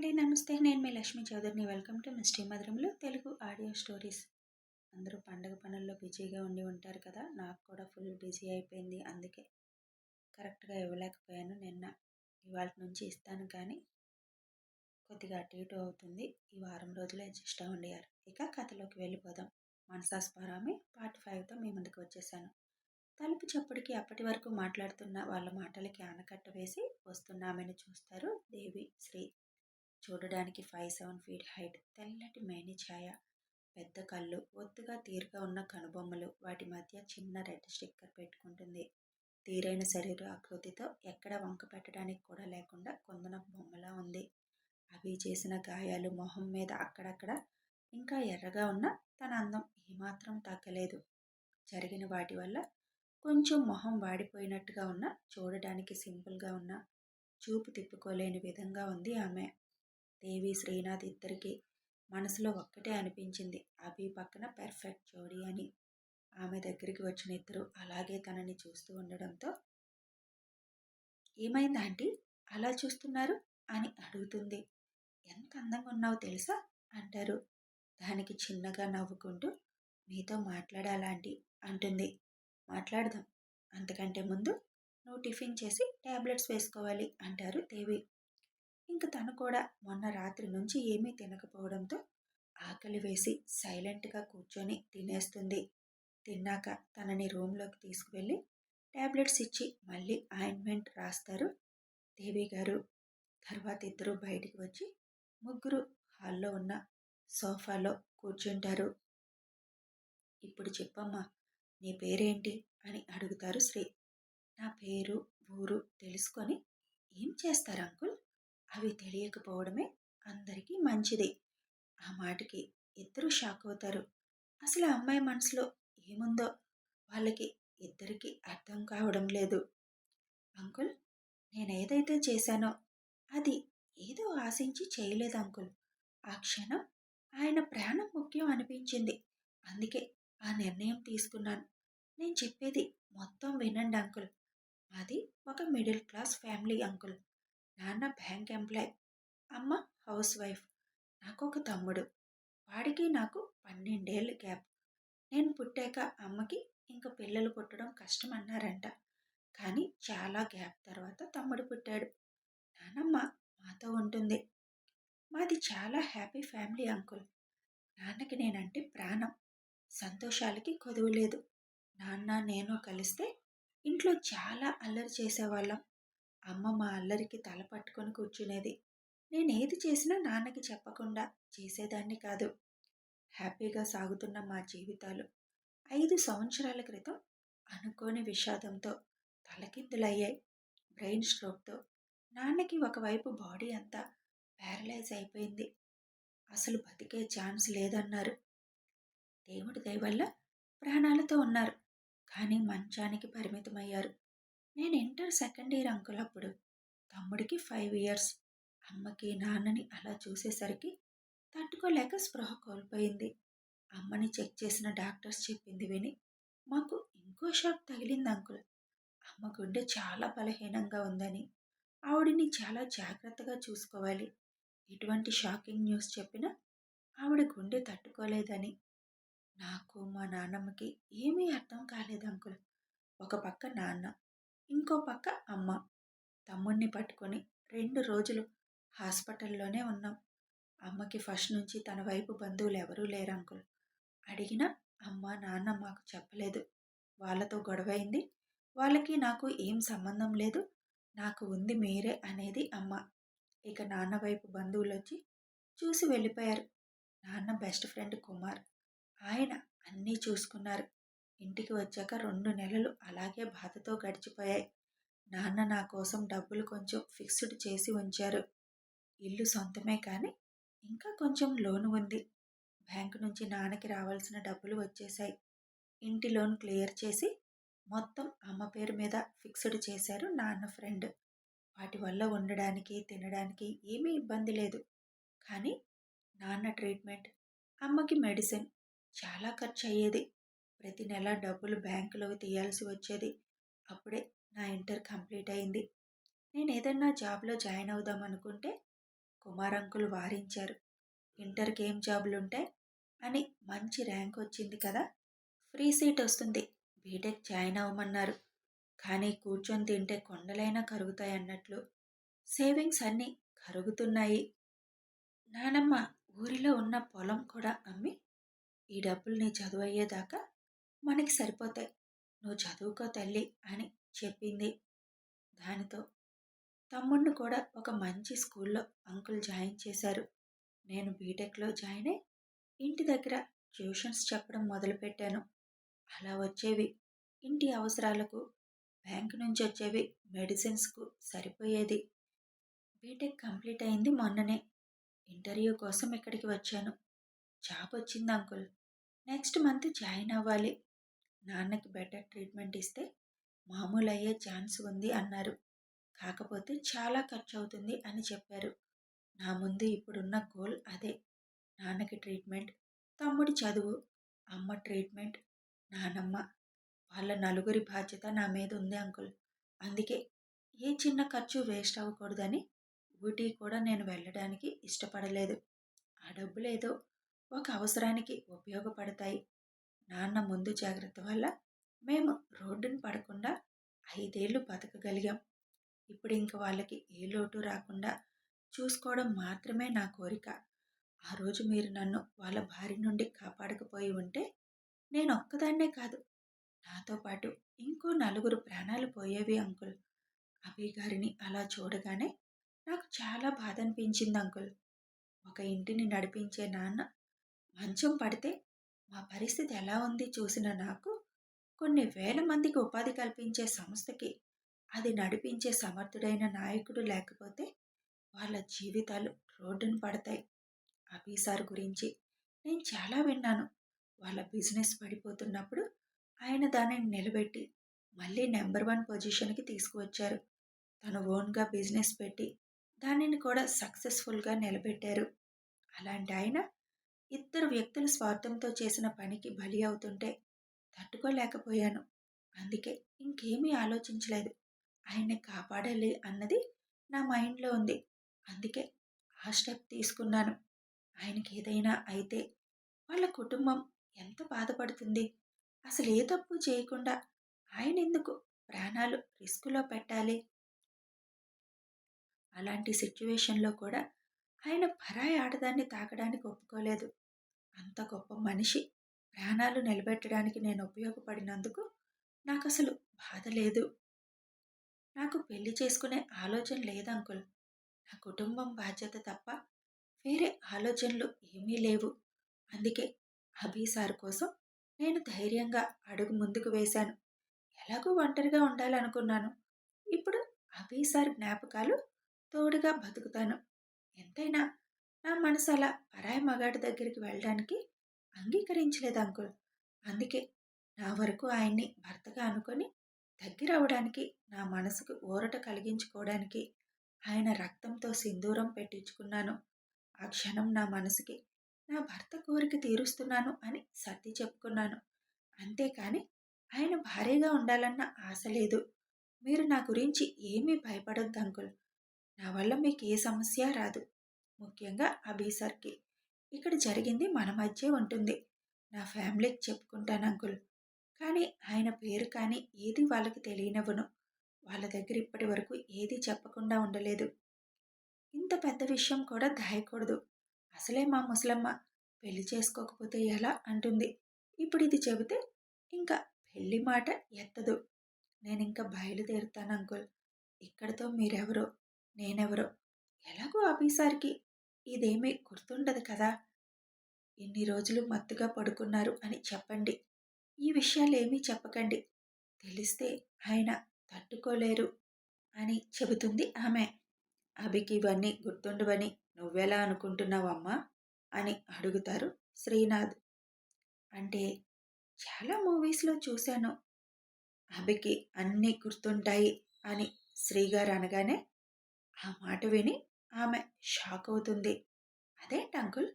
అండి. నమస్తే. నేను మీ లక్ష్మీ చౌదరిని. వెల్కమ్ టు మిస్టీ మధురంలో తెలుగు ఆడియో స్టోరీస్. అందరూ పండగ పనుల్లో బిజీగా ఉండి ఉంటారు కదా. నాకు కూడా ఫుల్ బిజీ అయిపోయింది. అందుకే కరెక్ట్గా ఇవ్వలేకపోయాను నిన్న. ఇవాళ నుంచి ఇస్తాను కానీ కొద్దిగా అటు ఇటు అవుతుంది. ఈ వారం రోజులు అడ్జస్ట్ అవ్వండి ఇక కథలోకి వెళ్ళిపోదాం. మనసాస్పరామి పార్ట్ ఫైవ్తో మీ ముందుకు వచ్చేసాను. తలుపు చప్పుడికి అప్పటి వరకు మాట్లాడుతున్న వాళ్ళ మాటలకి ఆనకట్ట వేసి వస్తున్నామని చూస్తారు దేవి శ్రీ చూడడానికి ఫైవ్ సెవెన్ ఫీట్ హైట్ తెల్లటి మేని ఛాయ పెద్ద కళ్ళు ఒత్తుగా తీరుగా ఉన్న కనుబొమ్మలు వాటి మధ్య చిన్న రెడ్ స్టిక్కర్ పెట్టుకుంటుంది. తీరైన శరీర ఆకృతితో ఎక్కడ వంక పెట్టడానికి కూడా లేకుండా కొందన బొమ్మలా ఉంది. అవి చేసిన గాయాలు మొహం మీద అక్కడక్కడ ఇంకా ఎర్రగా ఉన్న తన అందం ఏమాత్రం తగ్గలేదు జరిగిన వాటి వల్ల కొంచెం మొహం వాడిపోయినట్టుగా ఉన్న చూడడానికి సింపుల్గా ఉన్న చూపు తిప్పుకోలేని విధంగా ఉంది ఆమె. దేవి శ్రీనాథ్ ఇద్దరికి మనసులో ఒక్కటే అనిపించింది. అభి పక్కన పెర్ఫెక్ట్ జోడీ అని ఆమె దగ్గరికి వచ్చిన ఇద్దరు అలాగే తనని చూస్తూ ఉండడంతో ఏమైందా ఆంటీ? అలా చూస్తున్నారు? అని అడుగుతుంది. ఎంత అందంగా ఉన్నావో తెలుసా? అంటారు. దానికి చిన్నగా నవ్వుకుంటూ మీతో మాట్లాడాలాంటి అంటుంది. మాట్లాడదాం. అంతకంటే ముందు నువ్వు టిఫిన్ చేసి ట్యాబ్లెట్స్ వేసుకోవాలి అంటారు దేవి. ఇంక తను కూడా మొన్న రాత్రి నుంచి ఏమీ తినకపోవడంతో ఆకలి వేసి సైలెంట్గా కూర్చొని తినేస్తుంది. తిన్నాక తనని రూమ్లోకి తీసుకువెళ్ళి ట్యాబ్లెట్స్ ఇచ్చి మళ్ళీ ఆయింట్మెంట్ రాస్తారు. దేవి గారు తర్వాత ఇద్దరు బయటికి వచ్చి ముగ్గురు హాల్లో ఉన్న సోఫాలో కూర్చుంటారు. ఇప్పుడు చెప్పమ్మా నీ పేరేంటి? అని అడుగుతారు శ్రీ. నా పేరు ఊరు తెలుసుకొని ఏం చేస్తారు అంకుల్? అవి తెలియకపోవడమే అందరికీ మంచిది. ఆ మాటకి ఇద్దరు షాక్ అవుతారు అసలు అమ్మాయి మనసులో ఏముందో? వాళ్ళకి ఇద్దరికి అర్థం కావడం లేదు. అంకుల్ నేను ఏదైతే చేశానో అది ఏదో ఆశించి చేయలేదు అంకుల్. ఆ క్షణం ఆయన ప్రాణం ముఖ్యం అనిపించింది. అందుకే ఆ నిర్ణయం తీసుకున్నాను. నేను చెప్పేది మొత్తం వినండి అంకుల్. మాది ఒక మిడిల్ క్లాస్ ఫ్యామిలీ అంకుల్. నాన్న బ్యాంక్ ఎంప్లాయ్. అమ్మ హౌస్ వైఫ్. నాకు ఒక తమ్ముడు. వాడికి నాకు పన్నెండేళ్ళు గ్యాప్. నేను పుట్టాక అమ్మకి ఇంక పిల్లలు పుట్టడం కష్టం అన్నారంట కానీ చాలా గ్యాప్ తర్వాత తమ్ముడు పుట్టాడు. నానమ్మ మాతో ఉంటుంది. మాది చాలా హ్యాపీ ఫ్యామిలీ అంకుల్. నాన్నకి నేనంటే ప్రాణం. సంతోషాలకి కొదువు లేదు. నాన్న నేను కలిస్తే ఇంట్లో చాలా అల్లరి చేసేవాళ్ళం. అమ్మ మా అల్లరికి తల పట్టుకొని కూర్చునేది. నేను ఏది చేసినా నాన్నకి చెప్పకుండా చేసేదాన్ని కాదు. హ్యాపీగా సాగుతున్న మా జీవితాలు ఐదు సంవత్సరాల క్రితం అనుకోని విషాదంతో తలకిందులయ్యాయి. బ్రెయిన్ స్ట్రోక్తో నాన్నకి ఒకవైపు బాడీ అంతా ప్యారలైజ్ అయిపోయింది. అసలు బతికే ఛాన్స్ లేదన్నారు. దేవుడి దయవల్ల ప్రాణాలతో ఉన్నారు. కానీ మంచానికి పరిమితమయ్యారు. నేను ఇంటర్ సెకండ్ ఇయర్ అంకుల్ అప్పుడు తమ్ముడికి ఫైవ్ ఇయర్స్ అమ్మకి నాన్నని అలా చూసేసరికి తట్టుకోలేక స్పృహ కోల్పోయింది. అమ్మని చెక్ చేసిన డాక్టర్స్ చెప్పింది విని మాకు ఇంకో షాక్ తగిలింది అంకుల్. అమ్మ గుండె చాలా బలహీనంగా ఉందని ఆవిడిని చాలా జాగ్రత్తగా చూసుకోవాలి. ఎటువంటి షాకింగ్ న్యూస్ చెప్పినా ఆవిడ గుండె తట్టుకోలేదని. నాకు మా నాన్నమ్మకి ఏమీ అర్థం కాలేదు అంకుల్. ఒక పక్క నాన్న ఇంకో పక్క అమ్మ. తమ్ముణ్ణి పట్టుకొని రెండు రోజులు హాస్పిటల్లోనే ఉన్నాం. అమ్మకి ఫస్ట్ నుంచి తన వైపు బంధువులు ఎవరూ లేరు అంకుల్. అడిగినా అమ్మ నాన్న మాకు చెప్పలేదు. వాళ్ళతో గొడవైంది. వాళ్ళకి నాకు ఏం సంబంధం లేదు. నాకు ఉంది మీరే అనేది అమ్మ. ఇక నాన్న వైపు బంధువులు వచ్చి చూసి వెళ్ళిపోయారు. నాన్న బెస్ట్ ఫ్రెండ్ కుమార్. ఆయన అన్నీ చూసుకున్నారు. ఇంటికి వచ్చాక రెండు నెలలు అలాగే బాధతో గడిచిపోయాయి. నాన్న నా కోసం డబ్బులు కొంచెం ఫిక్స్డ్ చేసి ఉంచారు. ఇల్లు సొంతమే కానీ ఇంకా కొంచెం లోన్ ఉంది. బ్యాంకు నుంచి నాన్నకి రావాల్సిన డబ్బులు వచ్చేసాయి ఇంటి లోన్ క్లియర్ చేసి మొత్తం అమ్మ పేరు మీద ఫిక్స్డ్ చేశారు నాన్న ఫ్రెండ్. వాటి వల్ల ఉండడానికి తినడానికి ఏమీ ఇబ్బంది లేదు. కానీ నాన్న ట్రీట్మెంట్ అమ్మకి మెడిసిన్ చాలా ఖర్చు అయ్యేది ప్రతి నెల డబ్బులు బ్యాంకులోకి తీయాల్సి వచ్చేది. అప్పుడే నా ఇంటర్ కంప్లీట్ అయింది. నేను ఏదన్నా జాబ్లో జాయిన్ అవుదాం అనుకుంటే కుమార్ కుమారంకులు వారించారు. ఇంటర్కి ఏం జాబులు ఉంటాయి అని మంచి ర్యాంక్ వచ్చింది కదా! ఫ్రీ సీట్ వస్తుంది. బీటెక్ జాయిన్ అవ్వమన్నారు. కానీ కూర్చొని తింటే కొండలైనా కరుగుతాయి అన్నట్లు. సేవింగ్స్ అన్నీ కరుగుతున్నాయి. నానమ్మ ఊరిలో ఉన్న పొలం కూడా అమ్మి ఈ డబ్బుల్ని చదువయ్యేదాకా చదువు అయ్యేదాకా మనకి సరిపోతాయి. నువ్వు చదువుకో తల్లి అని చెప్పింది దానితో. తమ్ముడిని కూడా ఒక మంచి స్కూల్లో అంకుల్ జాయిన్ చేశారు. నేను బీటెక్లో జాయిన్ అయి ఇంటి దగ్గర ట్యూషన్స్ చెప్పడం మొదలుపెట్టాను. అలా వచ్చేవి. ఇంటి అవసరాలకు బ్యాంక్ నుంచి వచ్చేవి మెడిసిన్స్కు సరిపోయేది. బీటెక్ కంప్లీట్ అయింది మొన్ననే. ఇంటర్వ్యూ కోసం ఇక్కడికి వచ్చాను. జాబ్ వచ్చింది అంకుల్. నెక్స్ట్ మంత్ జాయిన్ అవ్వాలి. నాన్నకి బెటర్ ట్రీట్మెంట్ ఇస్తే మామూలు అయ్యే ఛాన్స్ ఉంది అన్నారు. కాకపోతే చాలా ఖర్చు అవుతుంది అని చెప్పారు. నా ముందు ఇప్పుడున్న గోల్ అదే. నాన్నకి ట్రీట్మెంట్ తమ్ముడి చదువు అమ్మ ట్రీట్మెంట్ నానమ్మ. వాళ్ళ నలుగురి బాధ్యత నా మీద ఉంది అంకుల్. అందుకే ఏ చిన్న ఖర్చు వేస్ట్ అవ్వకూడదని ఊటీ కూడా నేను వెళ్ళడానికి ఇష్టపడలేదు. ఆ డబ్బులేదో ఒక అవసరానికి ఉపయోగపడతాయి. నాన్న ముందు జాగ్రత్త వల్ల మేము రోడ్డును పడకుండా ఐదేళ్ళు బతకగలిగాం. ఇప్పుడు ఇంక వాళ్ళకి ఏ లోటు రాకుండా చూసుకోవడం మాత్రమే నా కోరిక. ఆ రోజు మీరు నన్ను వాళ్ళ భార్య నుండి కాపాడకపోయి ఉంటే నేను ఒక్కదాన్నే కాదు. నాతో పాటు ఇంకో నలుగురు ప్రాణాలు పోయేవి అంకుల్. అభి గారిని అలా చూడగానే నాకు చాలా బాధ అనిపించింది అంకుల్. ఒక ఇంటిని నడిపించే నాన్న మంచం పడితే మా పరిస్థితి ఎలా ఉంది చూసిన నాకు కొన్ని వేల మందికి ఉపాధి కల్పించే సంస్థకి అది నడిపించే సమర్థుడైన నాయకుడు లేకపోతే వాళ్ళ జీవితాలు రోడ్డున పడతాయి. అభి సార్ గురించి నేను చాలా విన్నాను. వాళ్ళ బిజినెస్ పడిపోతున్నప్పుడు ఆయన దానిని నిలబెట్టి మళ్ళీ నెంబర్ వన్ పొజిషన్కి తీసుకువచ్చారు. తను ఓన్గా బిజినెస్ పెట్టి దానిని కూడా సక్సెస్ఫుల్గా నిలబెట్టారు. అలాంటి ఆయన ఇద్దరు వ్యక్తులు స్వార్థంతో చేసిన పనికి బలి అవుతుంటే తట్టుకోలేకపోయాను. అందుకే ఇంకేమీ ఆలోచించలేదు. ఆయన్ని కాపాడాలి అన్నది నా మైండ్లో ఉంది. అందుకే ఆ స్టెప్ తీసుకున్నాను. ఆయనకి ఏదైనా అయితే వాళ్ళ కుటుంబం ఎంత బాధపడుతుంది? అసలు ఏ తప్పు చేయకుండా ఆయన ఎందుకు ప్రాణాలు రిస్కులో పెట్టాలి? అలాంటి సిచ్యువేషన్లో కూడా ఆయన పరాయి ఆడదాన్ని తాకడానికి ఒప్పుకోలేదు. అంత గొప్ప మనిషి. ప్రాణాలు నిలబెట్టడానికి నేను ఉపయోగపడినందుకు నాకు అసలు బాధ లేదు. నాకు పెళ్ళి చేసుకునే ఆలోచన లేదు అంకుల్. నా కుటుంబం బాధ్యత తప్ప వేరే ఆలోచనలు ఏమీ లేవు. అందుకే అభి సార్ కోసం నేను ధైర్యంగా అడుగు ముందుకు వేశాను. ఎలాగో ఒంటరిగా ఉండాలనుకున్నాను. ఇప్పుడు అభి సార్ జ్ఞాపకాలు తోడుగా బతుకుతాను. ఎంతైనా నా మనసు అలా పరాయి మగాడి దగ్గరికి వెళ్ళడానికి అంగీకరించలేదు అంకుల్. అందుకే నా వరకు ఆయన్ని భర్తగా అనుకొని దగ్గర అవడానికి నా మనసుకు ఊరట కలిగించుకోవడానికి ఆయన రక్తంతో సింధూరం పెట్టించుకున్నాను. ఆ క్షణం నా మనసుకి నా భర్త కోరిక తీరుస్తున్నాను అని సర్ది చెప్పుకున్నాను. అంతేకాని ఆయన భారీగా ఉండాలన్న ఆశ లేదు. మీరు నా గురించి ఏమీ భయపడొద్దు అంకుల్. నా వల్ల మీకు ఏ సమస్య రాదు. ముఖ్యంగా అబీసర్కి. ఇక్కడ జరిగింది మన మధ్య ఉంటుంది. నా ఫ్యామిలీకి చెప్పుకుంటాను అంకుల్. కానీ ఆయన పేరు కానీ ఏది వాళ్ళకి తెలియనివ్వను. వాళ్ళ దగ్గర ఇప్పటి వరకు ఏది చెప్పకుండా ఉండలేదు. ఇంత పెద్ద విషయం కూడా దాయకూడదు. అసలే మా ముసలమ్మ పెళ్ళి చేసుకోకపోతే ఎలా అంటుంది. ఇప్పుడు ఇది చెబితే ఇంకా పెళ్ళి మాట ఎత్తదు. నేను ఇంకా బయలుదేరుతాను అంకుల్. ఇక్కడితో మీరెవరో నేనెవరో? ఎలాగో ఆఫీసార్కి ఇదేమీ గుర్తుండదు కదా? ఎన్ని రోజులు మత్తుగా పడుకున్నారు అని చెప్పండి. ఈ విషయాలు ఏమీ చెప్పకండి. తెలిస్తే ఆయన తట్టుకోలేరు అని చెబుతుంది ఆమె. అభికి ఇవన్నీ గుర్తుండవని నువ్వెలా అనుకుంటున్నావమ్మా? అని అడుగుతారు శ్రీనాథ్. అంటే చాలా మూవీస్లో చూశాను. అభికి అన్నీ గుర్తుంటాయి అని శ్రీగారు అనగానే ఆ మాట విని ఆమె షాక్ అవుతుంది అదేంటి అంకుల్?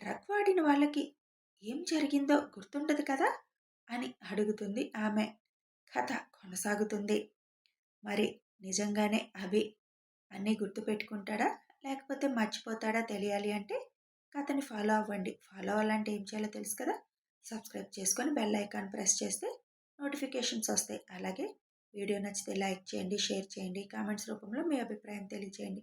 డ్రగ్ వాడిన వాళ్ళకి ఏం జరిగిందో గుర్తుండదు కదా? అని అడుగుతుంది ఆమె. కథ కొనసాగుతుంది. మరి నిజంగానే అభి అన్నీ గుర్తుపెట్టుకుంటాడా? లేకపోతే మర్చిపోతాడా తెలియాలి అంటే? కథని ఫాలో అవ్వండి. ఫాలో అవ్వాలంటే ఏం చేయాలో తెలుసు కదా? సబ్స్క్రైబ్ చేసుకొని బెల్ ఐకాన్ ప్రెస్ చేస్తే నోటిఫికేషన్స్ వస్తాయి. అలాగే వీడియో నచ్చితే లైక్ చేయండి షేర్ చేయండి. కామెంట్స్ రూపంలో మీ అభిప్రాయం తెలియజేయండి.